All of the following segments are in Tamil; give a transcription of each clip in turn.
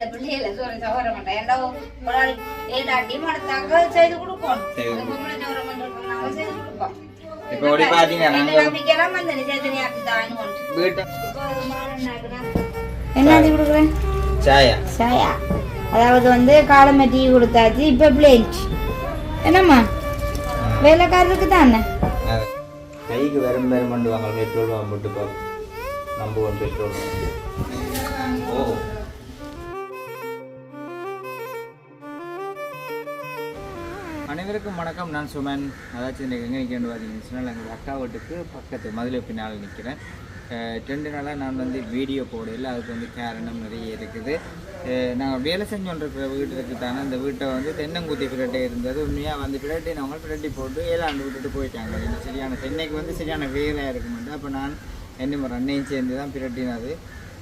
பிள்ளைகளை சோறு சவர மாட்டேன் ஏண்டா ஒரு ஆள் ஏதாட்டியும் அடுத்தாங்க செய்து கொடுப்போம் செய்து அது பொம்பளை சோறு மட்டும் நாங்க செய்து கொடுப்போம் இப்போ அப்படி பார்த்தீங்கன்னா என்ன நாங்கள் நம்பிக்கையெல்லாம் வந்து சேத்தனி ஆக்கிதான் வீட்டை என்னது கொடுக்குறேன் சாயா சாயா அதாவது வந்து காலமே டீ கொடுத்தாச்சு இப்போ பிளேட் என்னம்மா வேலைக்காரருக்கு தானே. கைக்கு வெறும் வெறும் பெட்ரோல் வாங்க நம்புவோம் பெட்ரோல் ஓ அனைவருக்கும் வணக்கம். நான் சுமன். அதாச்சும் இன்றைக்கு எங்கே நிற்க பார்த்தீங்கன்னு சொன்னால் எங்கள் அக்கா வீட்டுக்கு பக்கத்து மதுரை பின்னால் நிற்கிறேன் ரெண்டு நாளாக நான் வந்து வீடியோ போடையில் அதுக்கு வந்து காரணம் நிறைய இருக்குது. நாங்கள் வேலை செஞ்சோன்றிருக்கிற வீடு இருக்குதானே அந்த வீட்டை வந்து தென்னங்குத்தி பிரட்டை இருந்தது. உண்மையாக வந்து பிரட்டி அவங்க பிரட்டி போட்டு ஏழாண்டு விட்டுட்டு போயிட்டாங்க. சரியான தென்னைக்கு வந்து சரியான வேலையாக இருக்குமெண்டு அப்போ நான் என்ன ஒரு அன்னையும் சேர்ந்து தான் பிரட்டினது.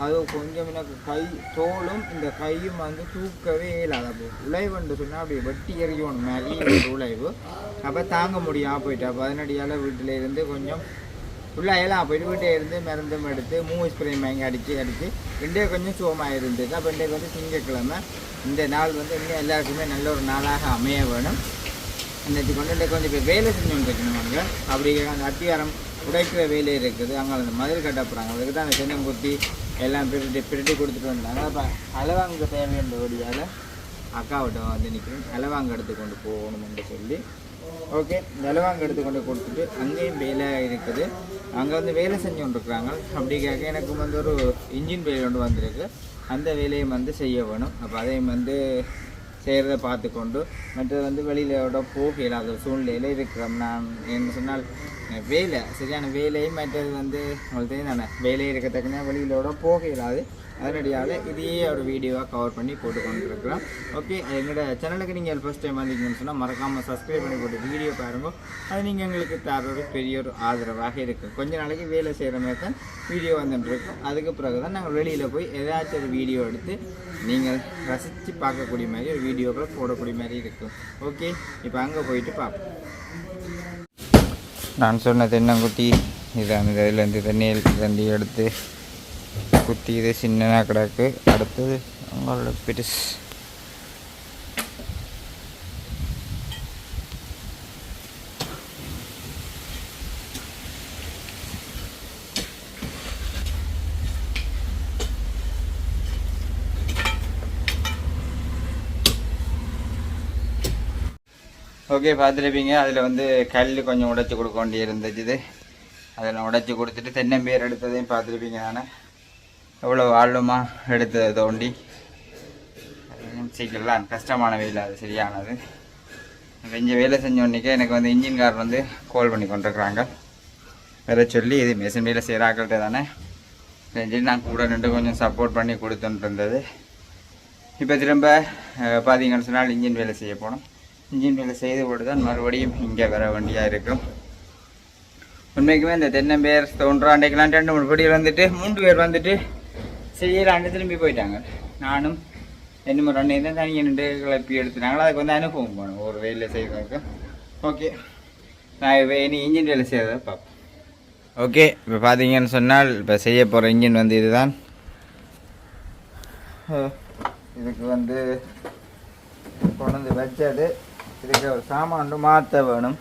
அது கொஞ்சம் எனக்கு கை தோலும் இந்த கையும் வந்து தூக்கவே இல்லாத உழைவுன்னு சொன்னால் அப்படி வெட்டி எறியணும் மேலே உழைவு. அப்போ தாங்க முடியாமல் போயிட்டு அப்போ அதனடியால் வீட்டில் இருந்து கொஞ்சம் ஃபுல்லாக எல்லாம் போயிட்டு வீட்டை இருந்து மருந்தும் எடுத்து மூவ் ஸ்ப்ரே வாங்கி அடித்து அடித்து ரெண்டே கொஞ்சம் சுகமாக இருந்தது. அப்போ இன்றைக்கு வந்து திங்கக்கிழமை இந்த நாள் வந்து இன்னும் எல்லாருக்குமே நல்ல ஒரு நாளாக அமைய வேணும். இன்னைக்கு கொண்டு கொஞ்சம் பேர் வேலை செஞ்சு வந்துருக்கணும் அங்கே அப்படி அந்த அத்தியாரம் உடைக்கிற வேலை இருக்குது. அங்கே அந்த மதில் கட்ட போகிறாங்க அதுக்கு தான் அந்த தென்னங்குத்தி எல்லாம் பிரட்டி பிரட்டி கொடுத்துட்டு வந்தாங்க. அப்போ அளவாங்க வழியால் அக்காவிட்ட வந்து நிற்கிறேன் அளவாங்க எடுத்து கொண்டு போகணும்னு சொல்லி. ஓகே நிலவாங்க எடுத்து கொண்டு கொடுத்துட்டு அங்கேயும் வேலை இருக்குது. அங்கே வந்து வேலை செஞ்சு கொண்டுருக்குறாங்க. அப்படி கேட்க எனக்கு வந்து ஒரு இன்ஜின் வேலை ஒன்று வந்திருக்கு. அந்த வேலையை வந்து செய்ய வேணும். அப்போ அதையும் வந்து செய்கிறத பார்த்துக்கொண்டு மற்றது வந்து வெளியிலோட போக இல்லாத சூழ்நிலையில் இருக்கிறோம். நான் என்ன சொன்னால் வேலை சரியான வேலையும் மற்றது வந்து உங்களுக்கு தெரியும் தானே? வேலையை இருக்கத்தக்கன வெளியிலோட போக இல்லாது அதனடியாக இதையே ஒரு வீடியோவாக கவர் பண்ணி போட்டு கொண்டிருக்கிறோம். ஓகே எங்களோட சேனலுக்கு நீங்கள் ஃபஸ்ட் டைம் வந்தீங்கன்னு சொன்னால் மறக்காமல் சப்ஸ்கிரைப் பண்ணி போட்டு வீடியோ பாருங்க. அது நீங்கள் எங்களுக்கு தர ஒரு பெரிய ஒரு ஆதரவாக இருக்குது கொஞ்ச நாளைக்கு வேலை செய்கிற மாதிரி தான் வீடியோ வந்துட்டுருக்கோம் அதுக்கு பிறகு தான் நாங்கள் வெளியில் போய் ஏதாச்சும் ஒரு வீடியோ எடுத்து நீங்கள் ரசித்து பார்க்கக்கூடிய மாதிரி ஒரு வீடியோக்களை போடக்கூடிய மாதிரி இருக்கும் ஓகே இப்போ அங்கே போயிட்டு பார்ப்போம். நான் சொன்ன தென்னங்குட்டி இதை அந்த இதுலேருந்து தண்ணியில் தண்ணி எடுத்து குத்தி இது சின்னதாக கிடக்கு. அடுத்தது உங்களோட பெருசு. ஓகே பார்த்துருப்பீங்க. அதில் வந்து கல் கொஞ்சம் உடைச்சி கொடுக்க வேண்டி இருந்துச்சு அதில் உடைச்சி கொடுத்துட்டு தென்னம்பேர் எடுத்ததையும் பார்த்துருப்பீங்க நான். எவ்வளோ ஆழமாக எடுத்து தோண்டி? சீக்கிரலாம் கஷ்டமான வேலை அது சரியானது. இங்கே வேலை செஞ்ச எனக்கு வந்து இன்ஜின்கார் வந்து கால் பண்ணி கொண்டிருக்கிறாங்க. வேற சொல்லி இது மிஷின் வேலை செய்கிறாக்கள்கிட்ட தானே. செஞ்சு நான் கூட நின்று கொஞ்சம் சப்போர்ட் பண்ணி கொடுத்துட்டு இருந்தது இப்போ திரும்ப பார்த்தீங்கன்னு சொன்னால் இன்ஜின் வேலை செய்ய போனோம். இன்ஜின் வேலை செய்து போட்டு தான் மறுபடியும் இங்கே வர வேண்டியாக இருக்கும். உண்மைக்குமே இந்த தென்னம்பேர் தோன்றாண்டைக்கெல்லாம் ரெண்டு மூணு படி வந்துட்டு மூன்று பேர் வந்துட்டு செய்யலாண்டு திரும்பி போயிட்டாங்க. நானும் ரெண்டு ரெண்டு தான் தனியாக ரெண்டு கிளப்பி எடுத்துட்டாங்களோ அதுக்கு வந்து அனுபவம் போகணும் ஒரு வேலை செய்வதற்கு ஓகே நான் இப்போ இனி இன்ஜின் வேலை செய்கிறத பார்ப்போம். ஓகே இப்போ பார்த்தீங்கன்னு சொன்னால் இப்போ செய்ய போகிற இன்ஜின் வந்து இதுதான். இதுக்கு வந்து கொண்டு வந்து வச்சது. இதுக்கு ஒரு சாமான் மாற்ற வேணும்.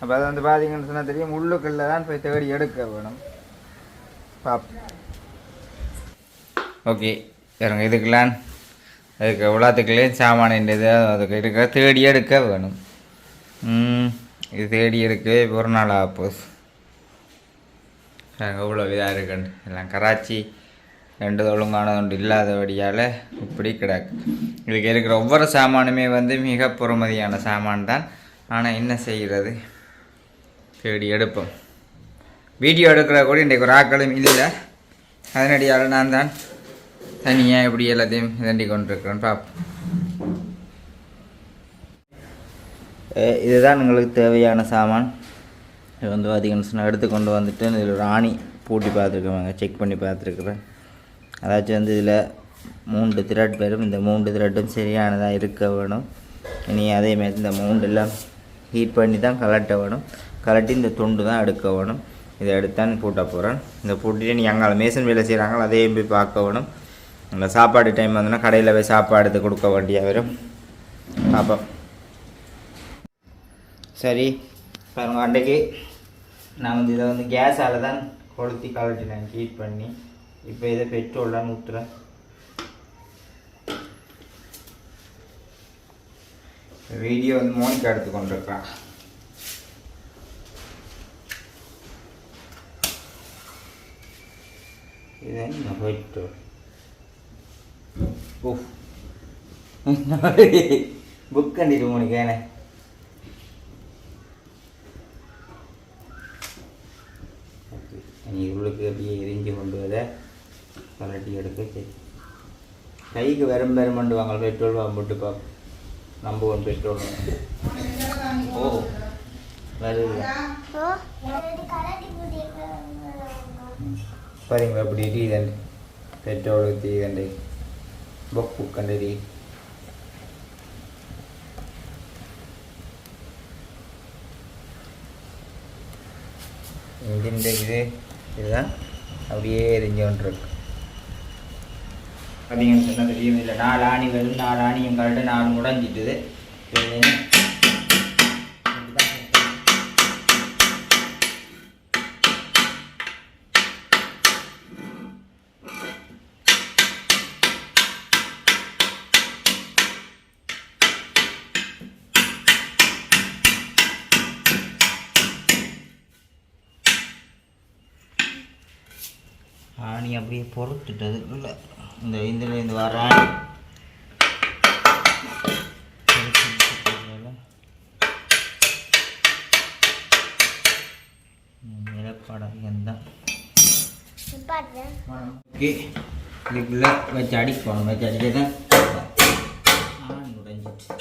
அப்போ அது வந்து பார்த்தீங்கன்னு சொன்னால் தெரியும். உள்ளுக்குள்ளே தான் போய் தேடி எடுக்க வேணும். பாப் ஓகே இறங்க இதுக்கெல்லாம் அதுக்கு உலாத்துக்குள்ளே சாமான இது அதுக்கு இருக்க தேடி எடுக்க வேணும். இது தேடி எடுக்கவே ஒரு நாள் ஆப்போஸ். எவ்வளோ இதாக இருக்குன்னு. எல்லாம் கராச்சி ரெண்டு ஒழுங்கானது ஒன்று இல்லாதபடியால் இப்படி கிடக்கு. இதுக்கு இருக்கிற ஒவ்வொரு சாமானுமே வந்து மிக பொறுமதியான சாமான் தான். ஆனால் என்ன செய்கிறது? தேடி எடுப்போம். வீடியோ எடுக்கிற கூட இன்றைக்கு ஒரு ஆக்களும் இல்லை. அதனடியால் நான் தான் தனியாக இப்படி எல்லாத்தையும் இதண்டி கொண்டிருக்கிறேன் பார்ப்போம் இதுதான் உங்களுக்கு தேவையான சாமான். இது வந்து பார்த்தீங்கன்னு சொன்னால் எடுத்து கொண்டு வந்துட்டு இதில் ஒரு ஆணி பூட்டி பார்த்துருக்கேன் செக் பண்ணி பார்த்துருக்குறேன். அதாச்சும் வந்து இதில் மூன்று திரட் வரும். இந்த மூன்று திரட்டும் சரியானதாக இருக்க வேணும். இனி அதேமாதிரி இந்த மூண்டெல்லாம் ஹீட் பண்ணி தான் கலட்ட வேணும். கலட்டி இந்த துண்டு தான் எடுக்க வேணும். இதை எடுத்தான் பூட்ட போகிறேன் இந்த பூட்டிட்டு நீ அங்கே மேசன் வேலை செய்கிறாங்களோ அதையும் போய் பார்க்க வேணும். அந்த சாப்பாடு டைம் வந்தோன்னா கடையில் போய் சாப்பாடு எடுத்து கொடுக்க வேண்டிய வரும். பார்ப்போம். சரி பாருங்க அன்றைக்கு நான் வந்து இதை வந்து கேஸால் தான் கொளுத்தி கலட்டினேன் ஹீட் பண்ணி இப்போ இதை பெட்ரோல்லாம் ஊற்றுறேன் வீடியோ வந்து மோனிக்கா எடுத்து கொண்டிருக்கான் இது என்ன பெட்ரோல் ஓ புக் கண்டிட்டு உனக்கு என்ன இவளுக்கு அப்படியே எரிஞ்சு கொண்டு வர கலட்டி எடுக்க சரி கைக்கு வெறும் வெறும் கொண்டு வாங்க பெட்ரோல் போட்டு பா நம்ப ஒன் பெட்ரோல் ஓ வருது பாருங்க அப்படி டீ டீதண்டு பெட்ரோல் தீதண்டு பொக்கு கண்டடி இந்த இது இதுதான். அப்படியே எரிஞ்சு கொண்டிருக்கு. பார்த்தீங்கன்னு சொன்னால் தெரியும் இல்லை நாலு ஆணி வரும் நாலு ஆணியும் கரெக்டாக நாலு முடஞ்சிட்டுது பொறுத்துட்டது. இல்லை இந்த இதில் இந்த வர ஆணி நிலப்படம் தான் ஓகே இதுக்குள்ளே வச்சு அடிக்கணும் வச்சு அடிக்க தான் ஆணி உடைஞ்சிட்டு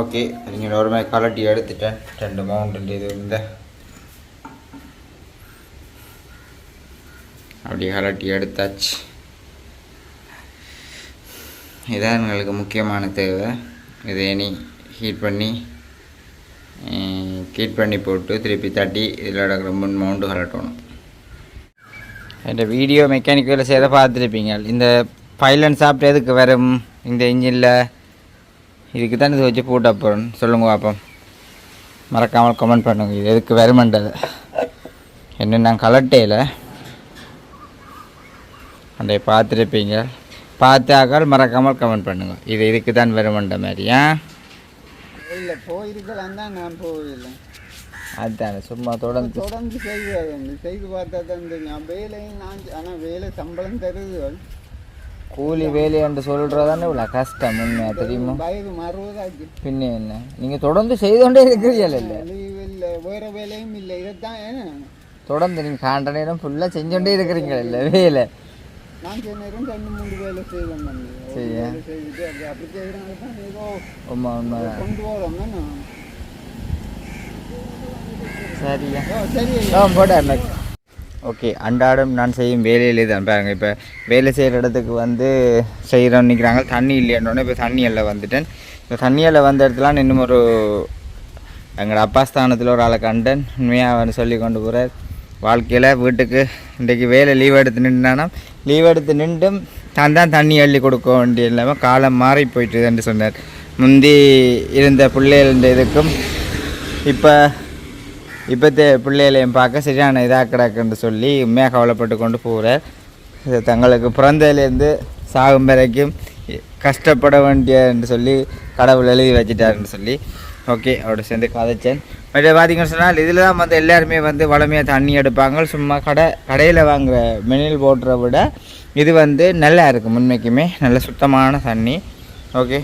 ஓகே நீங்கள் ஒரு மாதிரி கலட்டி எடுத்துட்டேன். ரெண்டு மவுண்ட் இது இந்த. அப்படி கலட்டி எடுத்தாச்சு. இதான் எங்களுக்கு முக்கியமான தேவை. இதை இனி ஹீட் பண்ணி ஹீட் பண்ணி போட்டு திருப்பி தட்டி இதில் இருக்கிற முன் மவுண்டு கலட்டணும் இந்த வீடியோ மெக்கானிக்கல் செய்த பார்த்துருப்பீங்க. இந்த பைலன் சாப்பிட்டு எதுக்கு வரும்? இந்த இன்ஜினில் இதுக்கு தான் இது வச்சு போட்ட போகிறோம் சொல்லுங்க பார்ப்போம் மறக்காமல் கமெண்ட் பண்ணுங்க. இது எதுக்கு வருமன்றது. என்ன நான் கலட்டையில் அந்த பார்த்துருப்பீங்க. பார்த்தாக்கால் மறக்காமல் கமெண்ட் பண்ணுங்கள் இது இதுக்கு தான் வருமன்ற மாதிரி ஆ? இல்லை போயிருக்கலாம் தான் நான் போகல அதுதானே சும்மா தொடர்ந்து. தொடர்ந்து செய்வது செய்து பார்த்தா தான் தெரியும். வேலையும் நான் ஆனால் வேலை சம்பளம் தருதுகள். கூலி வேலை என்று சொல்கிறதானே இவ்வளோ கஷ்டம் உண்மையாக தெரியுமா? வயது அறுபதாச்சு பின்ன என்ன? நீங்கள் தொடர்ந்து செய்து கொண்டே இருக்கிறீர்கள் இல்லை லீவ் இல்லை வேறு வேலையும் இல்லை. இதைத்தான் தொடர்ந்து நீங்கள் காண்ட நேரம் ஃபுல்லாக செஞ்சோண்டே இருக்கிறீங்க இல்லை வேலை? நான் நேரம் ரெண்டு மூணு வேலை செய்வேன் சரியா சரி ஆ போட்டேன் ஓகே அன்றாடம் நான் செய்யும் வேலையிலே தான் பாருங்க இப்போ வேலை செய்கிற இடத்துக்கு வந்து செய்கிறோம் நிற்கிறாங்க தண்ணி இல்லையானோடனே இப்போ தண்ணி எல்லாம் வந்துட்டேன் இப்போ தண்ணி எல்லாம் வந்த இடத்துல இன்னும் ஒரு எங்களோட அப்பா ஸ்தானத்தில் ஒரு ஆளை கண்டேன் உண்மையாக வந்து சொல்லி கொண்டு போகிறார் வாழ்க்கையில் வீட்டுக்கு இன்றைக்கு வேலை லீவ் எடுத்து நின்றானா லீவ் எடுத்து நின்றும் தான் தான் தண்ணி அள்ளி கொடுக்க வேண்டிய இல்லாமல் காலம் மாறி போயிட்டுதுன்னு சொன்னார். முந்தி இருந்த பிள்ளைகள் இதுக்கும் இப்போ இப்போத்த பிள்ளைகளையும் பார்க்க சரியான இதாக கிடக்குன்னு சொல்லி உண்மையாக கவலைப்பட்டு கொண்டு போகிறார். இது தங்களுக்கு பிறந்ததுலேருந்து சாகும் வரைக்கும் கஷ்டப்பட வேண்டிய என்று சொல்லி கடவுள் எழுதி வச்சிட்டாருன்னு சொல்லி ஓகே அவரோட சேர்ந்து கதைச்சேன். மற்ற பார்த்தீங்கன்னு சொன்னால் இதில் தான் வந்து எல்லாருமே வந்து வளமையாக தண்ணி எடுப்பாங்க. சும்மா கடை கடையில் வாங்குற மெனில் போடுறத விட இது வந்து நல்லா இருக்குது முன்மைக்குமே. நல்ல சுத்தமான தண்ணி. ஓகே.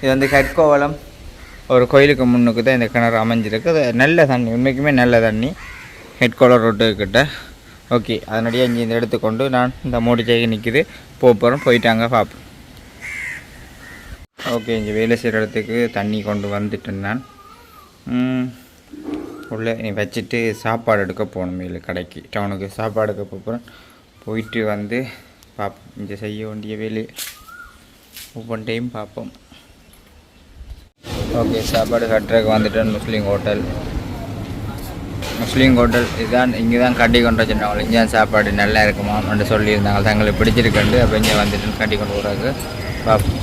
இது வந்து கற்கோவலம் ஒரு கோயிலுக்கு முன்னுக்கு தான் இந்த கிணறு அமைஞ்சிருக்கு. அது நல்ல தண்ணி உண்மைக்குமே நல்ல தண்ணி. ஹெட்கோலர் ரோட்டுக்கிட்ட ஓகே அதனுடைய இங்கே இந்த எடுத்துக்கொண்டு நான் இந்த மூடிச்சைக்கு நிற்கிது போக போகிறோம் போயிட்டாங்க பார்ப்போம் ஓகே இங்கே வேலை செய்கிற இடத்துக்கு தண்ணி கொண்டு வந்துட்டேன் நான். உள்ளே நீ வச்சுட்டு சாப்பாடு எடுக்க போகணும் இல்லை கடைக்கு டவுனுக்கு சாப்பாடு எடுக்க போகிறேன் போயிட்டு வந்து பார்ப்போம் இங்கே செய்ய வேண்டிய வேலையை டைம் பார்ப்போம் ஓகே சாப்பாடு கட்டுறதுக்கு வந்துட்டேன் முஸ்லீம் ஹோட்டல். முஸ்லீம் ஹோட்டல் இதுதான் இங்கே தான் கட்டி கொண்டு வச்சுருந்தாங்க. இங்கே சாப்பாடு நல்லா இருக்குமா என்று சொல்லியிருந்தாங்க. தங்களுக்கு பிடிச்சிருக்கண்டு அப்போ இங்கே வந்துட்டு கட்டி கொண்டு வராங்க பார்ப்போம்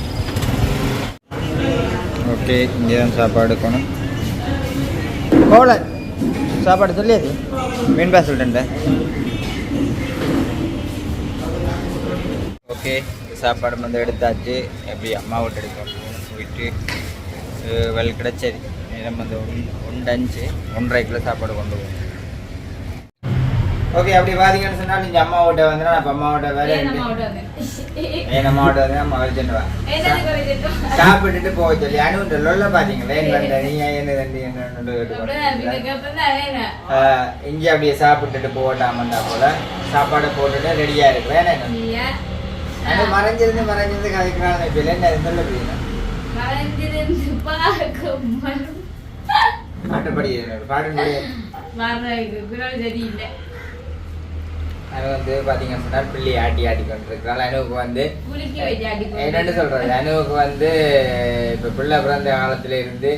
ஓகே தான் சாப்பாடு எடுக்கணும். கோல சாப்பாடு சொல்லியது மீன் பா சொல்லிட்டேன் ஓகே சாப்பாடு வந்து எடுத்தாச்சு. எப்படி அம்மா வீட்டு எடுக்க போயிட்டு வெல் கிடைச்சது. நேரம் வந்து ஒன் ஒன்றஞ்சு ஒன்றரை கிலோ சாப்பாடு கொண்டு போகும் ஓகே அப்படி பார்த்தீங்கன்னு சொன்னால் நீங்கள் அம்மா வீட்டை வந்து நான் இப்போ அம்மா வீட்டை வேலை என் அம்மா வீட்டை வந்து நம்ம வச்சுட்டு சாப்பிட்டுட்டு போக சொல்லி அனுன்ற லொல்ல பார்த்தீங்களா ஏன் வந்த நீ? என்ன தண்டி என்ன இங்கே அப்படியே சாப்பிட்டுட்டு போகட்டாமண்டா போல. சாப்பாடை போட்டுட்டு ரெடியாக இருக்கிறேன் என்ன? மறைஞ்சிருந்து மறைஞ்சிருந்து கதைக்கிறாங்க இப்போ என்ன சொல்ல புரியுது பாட்டுப்படி பாட்டுப்படி அது வந்து பார்த்தீங்கன்னு சொன்னால் பிள்ளை ஆட்டி ஆட்டி கொண்டிருக்கிறாள். அனுவுக்கு வந்து என்னன்னு சொல்றது? அனுவுக்கு வந்து இப்போ பிள்ளை பிறந்த காலத்துல இருந்து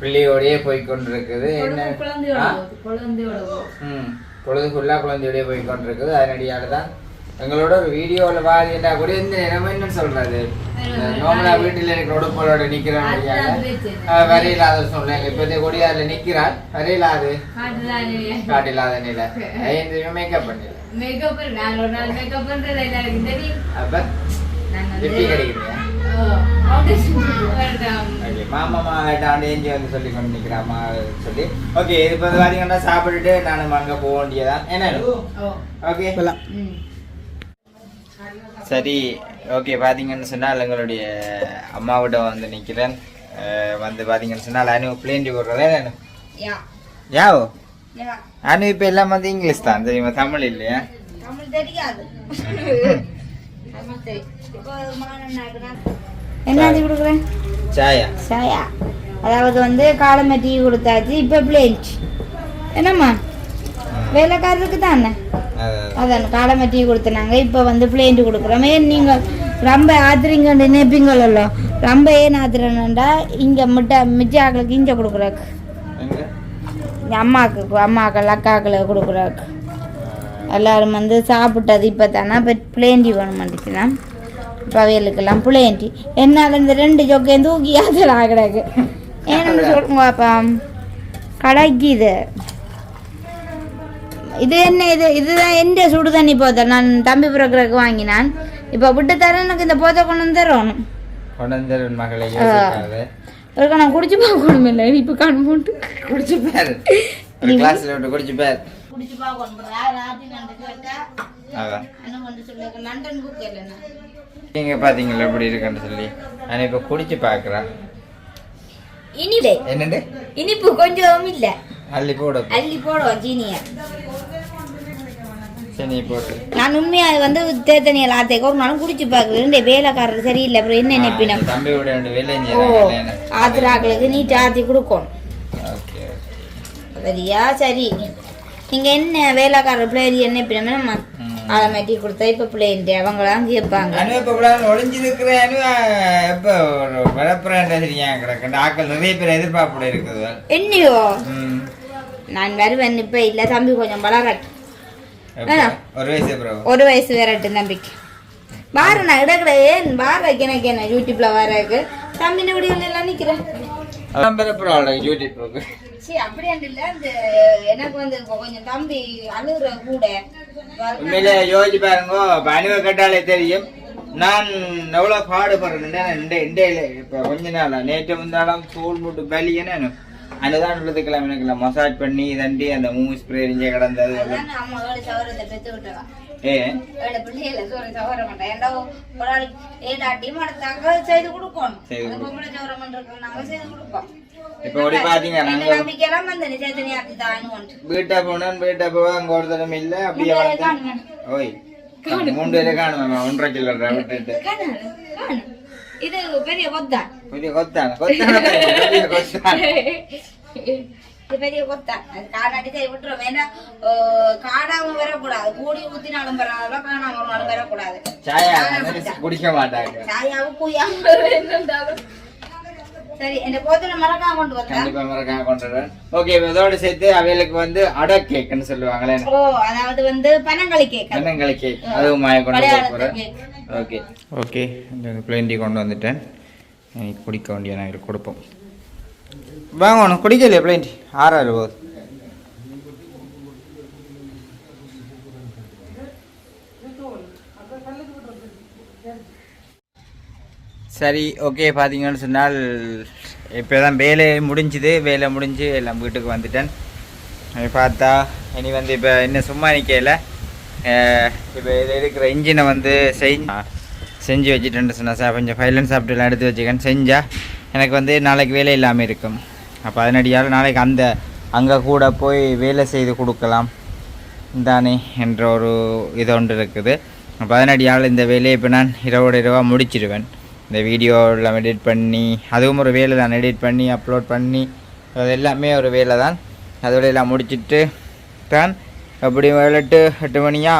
பிள்ளையோடயே போய் கொண்டிருக்குது. என்ன? ம். பொழுது ஃபுல்லாக குழந்தையோடய போய் கொண்டிருக்குது. அதனடியால் தான் எங்களோட ஒரு வீடியோவில் வாதிண்டா கூட இந்த நம்ம என்ன சொல்றது? நோமலா வீட்டில் எனக்கு உடுப்பலோட நிற்கிறோம் வரையில்லாத சொன்னேன் இப்போதே கூட அதில் நிற்கிறாள் வரையில்லாது காட்டில்லாத நிலை. இந்த மேக்கப் பண்ணல மேக்கப் நான் ஒரு நாள் மேக்கப் பண்றது எல்லாருக்கும் தெரியும் அப்போ? நான் எப்படி கிடைக்கிறீங்க வந்து சொல்லி கொண்டு நிற்கிறாமா சொல்லி. ஓகே இது இப்போ பார்த்தீங்கன்னா சாப்பிட்டுட்டு நான் அங்கே போக வேண்டியதான் என்ன? ஓகே. சரி ஓகே பார்த்தீங்கன்னு சொன்னால் எங்களுடைய அம்மாவிட்ட வந்து நிற்கிறேன் வந்து பார்த்தீங்கன்னு சொன்னால் அனு பிளேண்டி போடுறதே யாவோ? அனு இப்போ எல்லாம் வந்து இங்கிலீஷ் தான் தெரியுமா? தமிழ் இல்லையா? என்னது கொடுக்குறேன்? சாயா. சாயா. அதாவது வந்து காலமே டீ கொடுத்தாச்சு இப்போ பிளேஞ்ச் என்னம்மா? வேலைக்காரருக்கு தானே? அதான். காலமே டீ கொடுத்தனாங்க. இப்போ வந்து பிளேண்ட் கொடுக்குறோம். ஏன் நீங்கள் ரொம்ப ஆத்துறீங்கன்னு நினைப்பீங்களோ ரொம்ப ஏன் ஆத்துறேன்டா இங்கே மிட்ட மிச்ச ஆக்களுக்கு இங்கே கொடுக்குறாக்கு. அம்மாவுக்கு அம்மாக்கள் அக்காக்களுக்கு கொடுக்குறாக்கு. எல்லாரும் வந்து சாப்பிட்டது இப்போ தானே இப்போ பிளேண்டி வேணும் மாட்டேச்சுன்னா இப்போ அவைகளுக்கெல்லாம் பிளேண்டி என்னால் இந்த ரெண்டு ஜொக்கையும் தூக்கி அதில் ஆகிடாக்கு ஏன்னு சொல்லுங்க அப்பா கடைக்கு இது என்ன இது இதுதான் எந்த சுடு தண்ணி போத்தல் நான் தம்பி பிறக்கிறதுக்கு வாங்கினான். இப்போ விட்டு தரேன் எனக்கு இந்த போத்தை கொண்டு வந்து தரணும். கொண்டு வந்து மகளை இவருக்கு நான் குடிச்சு பார்க்கணும் இல்லை இப்போ கண் போட்டு குடிச்சு பேர். ஒரு கிளாஸ்ல விட்டு குடிச்சு பேர். குடிச்சு பார்க்கணும் நீங்க பாத்தீங்களா எப்படி இருக்குன்னு சொல்லி? நான் இப்ப குடிச்சு பாக்குறேன் இனிப்பு என்னண்டு இனிப்பு கொஞ்சம் இல்ல. அள்ளி போடு. அள்ளி போடுவோம் சீனிய சரி போட்டு. நான் உண்மையா வந்து தேத்தனிய லாத்தேக்கு ஒரு நாளும் குடிச்சு பார்க்குறேன் இந்த வேலைக்காரர் சரியில்லை. அப்புறம் என்ன நினைப்பினம் தம்பி விட ரெண்டு வேலை ஓ ஆத்திராக்களுக்கு நீ ஆத்தி கொடுக்கணும். சரியா சரி. நீங்க என்ன வேலைக்காரர் பிள்ளைகள் என்ன நம்ம அதை மாட்டி கொடுத்தா இப்ப பிள்ளைன்ட்டு அவங்களாம் கேட்பாங்க. அனு இப்ப கூட ஒளிஞ்சிருக்கிற அனு எப்ப ஒரு வளப்புறாண்ட சரியா கிடக்கு ஆக்கள் நிறைய பேர் எதிர்பார்ப்பு இருக்குது. என்னையோ. நான் வருவேன் இப்ப. இல்ல தம்பி கொஞ்சம் எப்ப? ஒரு வயசு வேறட்டும் தம்பிக்கு வார நான் இடக்கட ஏன் வார எனக்கு என்ன யூடியூப்ல வரக்கு. தம்பி வீடியோல எல்லாம் நிக்கிறேன். அதான் பரப்புறாள் யூடியூப்புக்கு சரி அப்படியே இல்ல. இந்த எனக்கு வந்து கொஞ்சம் தம்பி அழுகுற கூட உண்மையிலே யோசிச்சு பாருங்க இப்ப அணிவை கேட்டாலே தெரியும். நான் எவ்வளவு பாடுபடுறேன் இப்ப கொஞ்ச நாளா. நேற்று முந்தாலும் தூள் முட்டு பலி என்ன அதுதான் உள்ளதுக்கெல்லாம் எனக்கு மசாஜ் பண்ணி தண்டி அந்த மூவி ஸ்ப்ரே இங்கே கிடந்தது. ஏ? பிள்ளைகளை சவர மாட்டேன். ஏண்டா ஒரு ஆள் ஏழாட்டி மடத்தாங்க செய்து கொடுக்கணும். செய்து அது பொம்பளை சவரம் பண்றதுக்கு நாங்க செய்து கொடுப்போம். இப்ப ஓடி பாத்தீங்க இந்த நாங்க நம்பிக்கையெல்லாம் வந்து நிஜத்தனி ஆக்கி தானுவோம் வீட்டை போனேன் வீட்டை போவா அங்க ஒரு தடவை இல்ல. அப்படியே வளர்த்தேன் ஓய் மூன்று பேரை காணுமா ஒன்றரை கிலோ விட்டுட்டு. இது பெரிய கொத்தான் பெரிய கொத்தான கொத்தான பெரிய கொத்தான பெரிய கொத்தான் அது காடாட்டி கை விட்டுரும் ஏன்னா காடாம வரக்கூடாது கூடி ஊத்தினாலும் பரவாயில்ல காணாம வரனாலும் வரக்கூடாது சாயா குடிக்க மாட்டாங்க சாயாவும் கூயாவும் சரி இந்த போத்துல மறக்காம கொண்டு வந்தா கண்டிப்பா ஓகே இதோட சேர்த்து அவைகளுக்கு வந்து அடை கேக்குன்னு சொல்லுவாங்களே. ஓ அதாவது வந்து பனங்களி கேக் அதுவும் மாய கொண்டு ஓகே. ஓகே இந்த பிளேண்டி கொண்டு வந்துட்டேன். எனக்கு குடிக்க வேண்டிய நான் கொடுப்போம். வாங்க உனக்கு குடிக்கலையே பிளேண்டி ஆறாயிரம் போகுது சரி ஓகே பார்த்தீங்கன்னு சொன்னால் இப்போ தான் வேலை முடிஞ்சுது வேலை முடிஞ்சு எல்லாம் வீட்டுக்கு வந்துட்டேன். பார்த்தா இனி வந்து இப்போ இன்னும் சும்மா நிற்கல இப்போ இதில் இருக்கிற இன்ஜினை வந்து செய் செஞ்சு வச்சுட்டேன்னு சொன்னா சார் கொஞ்சம் ஃபைலன் சாப்பிட்டுலாம் எடுத்து வச்சுக்கேன் செஞ்சால் எனக்கு வந்து நாளைக்கு வேலை இல்லாமல் இருக்கும். அப்போ அதனடியால் நாளைக்கு அந்த அங்கே கூட போய் வேலை செய்து கொடுக்கலாம். தானே என்ற ஒரு இது ஒன்று இருக்குது. அப்போ அதனடியால் இந்த வேலையை இப்போ நான் இரவோட இரவாக முடிச்சிடுவேன். இந்த வீடியோவெல்லாம் எடிட் பண்ணி அதுவும் ஒரு வேலை தான். எடிட் பண்ணி அப்லோட் பண்ணி அது எல்லாமே ஒரு வேலை தான். அதோட எல்லாம் முடிச்சிட்டு தான் அப்படி ஏழு எட்டு எட்டு மணியா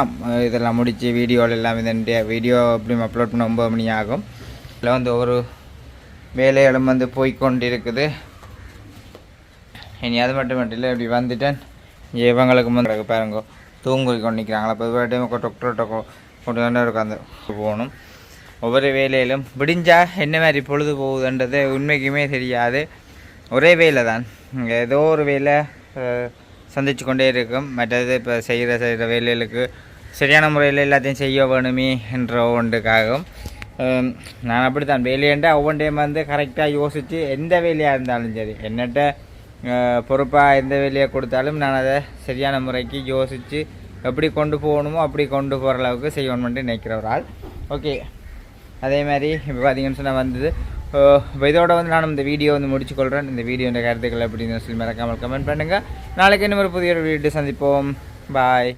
இதெல்லாம் முடித்து வீடியோவில் எல்லாம் இந்த வீடியோ எப்படியும் அப்லோட் பண்ண ஒம்பது மணி ஆகும். இதில் வந்து ஒரு வேலைகளும் வந்து போய்க்கொண்டு இருக்குது இனி அது மட்டும் மட்டும் இல்லை இப்படி வந்துட்டேன். இவங்களுக்கு வந்து பாருங்க. தூங்கி கொண்டு நிற்கிறாங்களா பொதுவாக டைம் டொக்டர் டொக்கோ கொண்டு தான் இருக்கும் போகணும். ஒவ்வொரு வேலையிலும் விடிஞ்சா என்ன மாதிரி பொழுது போகுதுன்றது உண்மைக்குமே தெரியாது. ஒரே வேலை தான் ஏதோ ஒரு வேலை சந்தித்து கொண்டே இருக்கும். மற்றது இப்போ செய்கிற செய்கிற வேலைகளுக்கு சரியான முறையில் எல்லாத்தையும் செய்ய வேணுமே என்ற ஒன்றுக்காகவும் நான் அப்படி தான் வேலையண்டா ஒவ்வொன்றையும் டைம் வந்து கரெக்டாக யோசித்து எந்த வேலையாக இருந்தாலும் சரி என்னட்ட பொறுப்பாக எந்த வேலையை கொடுத்தாலும் நான் அதை சரியான முறைக்கு யோசித்து எப்படி கொண்டு போகணுமோ அப்படி கொண்டு போகிற அளவுக்கு செய்யணும்னு நினைக்கிற ஒரு ஆள். ஓகே அதே மாதிரி இப்போ பார்த்தீங்கன்னு சொன்னால் வந்தது இதோட வந்து நான் இந்த வீடியோ வந்து முடிச்சுக்கொள்கிறேன் இந்த வீடியோ கருத்துக்கள் அப்படின்னு சொல்லி மறக்காமல் கமெண்ட் பண்ணுங்கள் நாளைக்கு இன்னும் ஒரு புதிய வீடியோ சந்திப்போம். பாய்